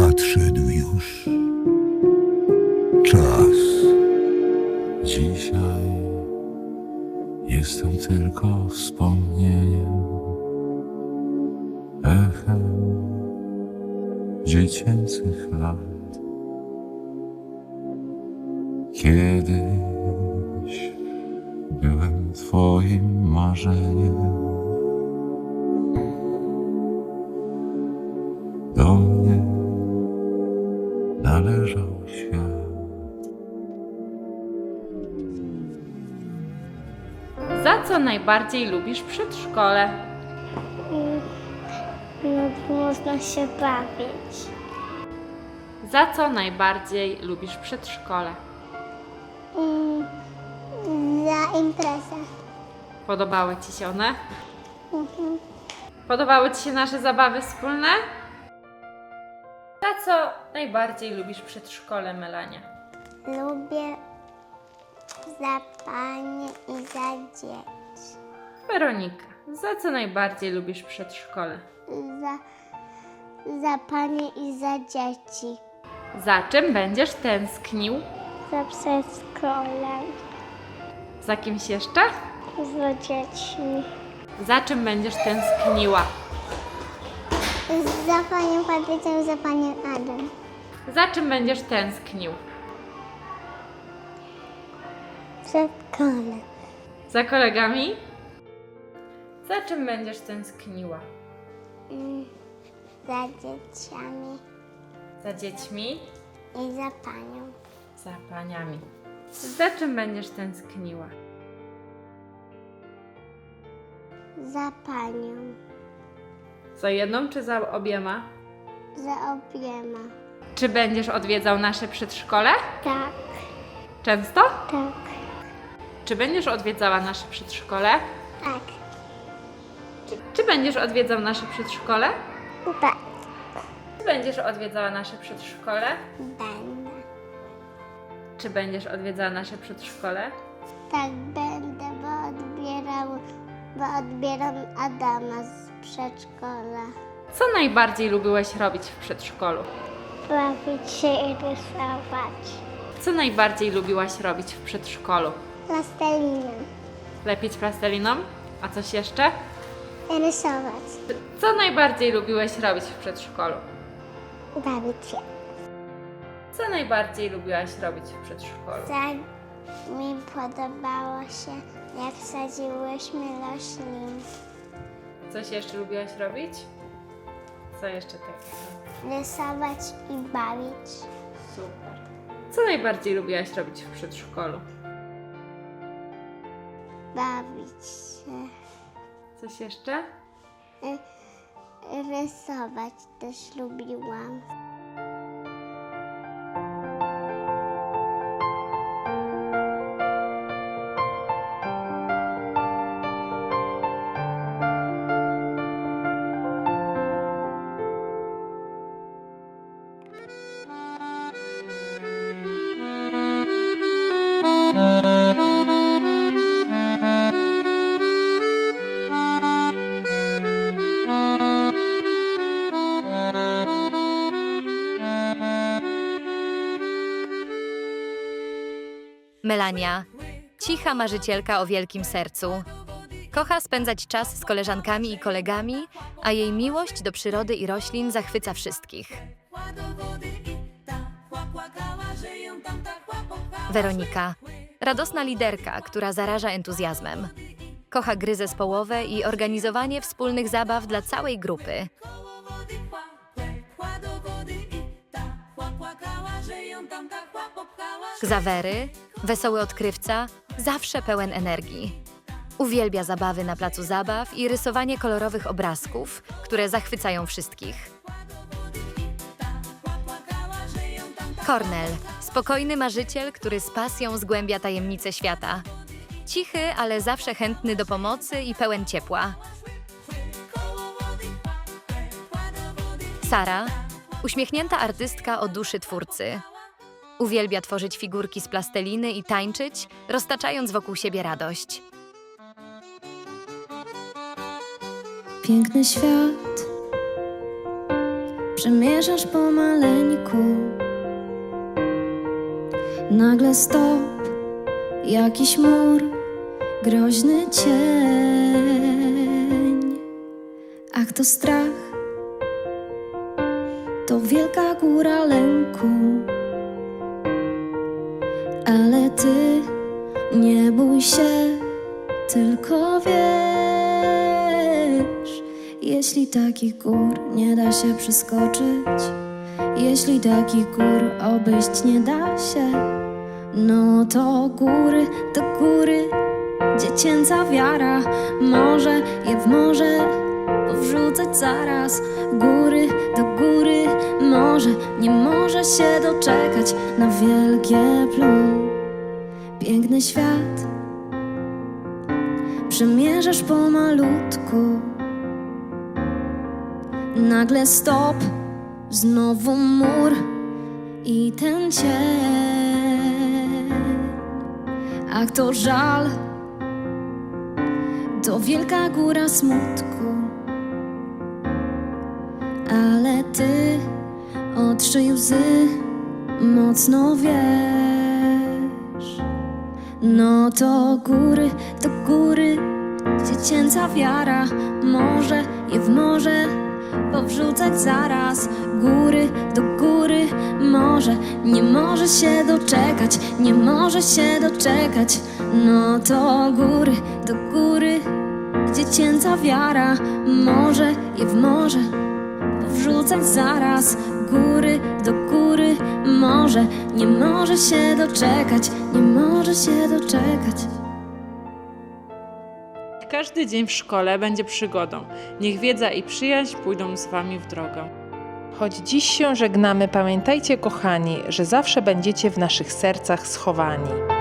Nadszedł już czas. Dzisiaj jestem tylko wspomnieniem, echem dziecięcych lat. Kiedyś byłem Twoim marzeniem. Za co najbardziej lubisz przedszkole? No, można się bawić. Za co najbardziej lubisz przedszkole? Mm, za imprezę. Podobały Ci się one? Podobały Ci się nasze zabawy wspólne? Za co najbardziej lubisz przedszkole, Melania? Lubię za panie i za dzieci. Weronika, za co najbardziej lubisz przedszkole? Za, za panie i za dzieci. Za czym będziesz tęsknił? Za przedszkolem. Za kimś jeszcze? Za dziećmi. Za czym będziesz tęskniła? Za panią Patrycją i za panią Adam. Za czym będziesz tęsknił? Przedszkole. Za kolegami? Za czym będziesz tęskniła? Mm, za dzieciami Za dziećmi? i za panią. Za paniami. Za czym będziesz tęskniła? Za panią. Za jedną czy za obiema? Za obiema. Czy będziesz odwiedzał nasze przedszkole? Tak, Często? tak, Czy będziesz odwiedzała nasze przedszkole? tak. Czy, czy będziesz odwiedzał nasze przedszkole? Tak. Czy będziesz odwiedzała nasze przedszkole? Będę. Czy będziesz odwiedzała nasze przedszkole? Tak będę, bo odbierał, bo odbieram Adama z przedszkola. Co najbardziej lubiłeś robić w przedszkolu? Bawić się i rysować. Co najbardziej lubiłaś robić w przedszkolu? Plastelinem. Lepić plasteliną? A coś jeszcze? Rysować. Co najbardziej lubiłeś robić w przedszkolu? Bawić się. Co najbardziej lubiłaś robić w przedszkolu? Tak mi podobało się, jak sadziłyśmy roślin. Coś jeszcze lubiłaś robić? Co jeszcze takiego? Rysować i bawić. Super. Co najbardziej lubiłaś robić w przedszkolu? Się. Coś jeszcze? Y, Rysować też lubiłam. Melania, cicha marzycielka o wielkim sercu. Kocha spędzać czas z koleżankami i kolegami, a jej miłość do przyrody i roślin zachwyca wszystkich. Weronika, radosna liderka, która zaraża entuzjazmem. Kocha gry zespołowe i organizowanie wspólnych zabaw dla całej grupy. Ksawery, wesoły odkrywca, zawsze pełen energii. Uwielbia zabawy na placu zabaw i rysowanie kolorowych obrazków, które zachwycają wszystkich. Kornel, spokojny marzyciel, który z pasją zgłębia tajemnice świata. Cichy, ale zawsze chętny do pomocy i pełen ciepła. Sara, uśmiechnięta artystka o duszy twórcy. Uwielbia tworzyć figurki z plasteliny i tańczyć, roztaczając wokół siebie radość. Piękny świat Przemierzasz pomaleńku Nagle stop Jakiś mur Groźny cień. Ach to strach To wielka góra lęku Ale ty nie bój się Tylko wiesz Jeśli takich gór nie da się przeskoczyć Jeśli takich gór obejść nie da się No to góry, to góry Dziecięca wiara Może je w morze powrzucać zaraz. Góry, to góry Może, nie może się doczekać Na wielkie plum Piękny świat Przemierzasz pomalutku Nagle stop, znowu mur i ten cień. Ach, to żal, to wielka góra smutku. Ale ty otrzyj łzy, mocno wiesz. No to góry, to góry, dziecięca wiara, może je w morze powrzucać zaraz góry do góry. Może nie może się doczekać, nie może się doczekać. No to góry do góry, dziecięca wiara, może je w morze powrzucać zaraz góry do góry. Może nie może się doczekać, nie może się doczekać. Każdy dzień w szkole będzie przygodą. Niech wiedza i przyjaźń pójdą z Wami w drogę. Choć dziś się żegnamy, pamiętajcie, kochani, że zawsze będziecie w naszych sercach schowani.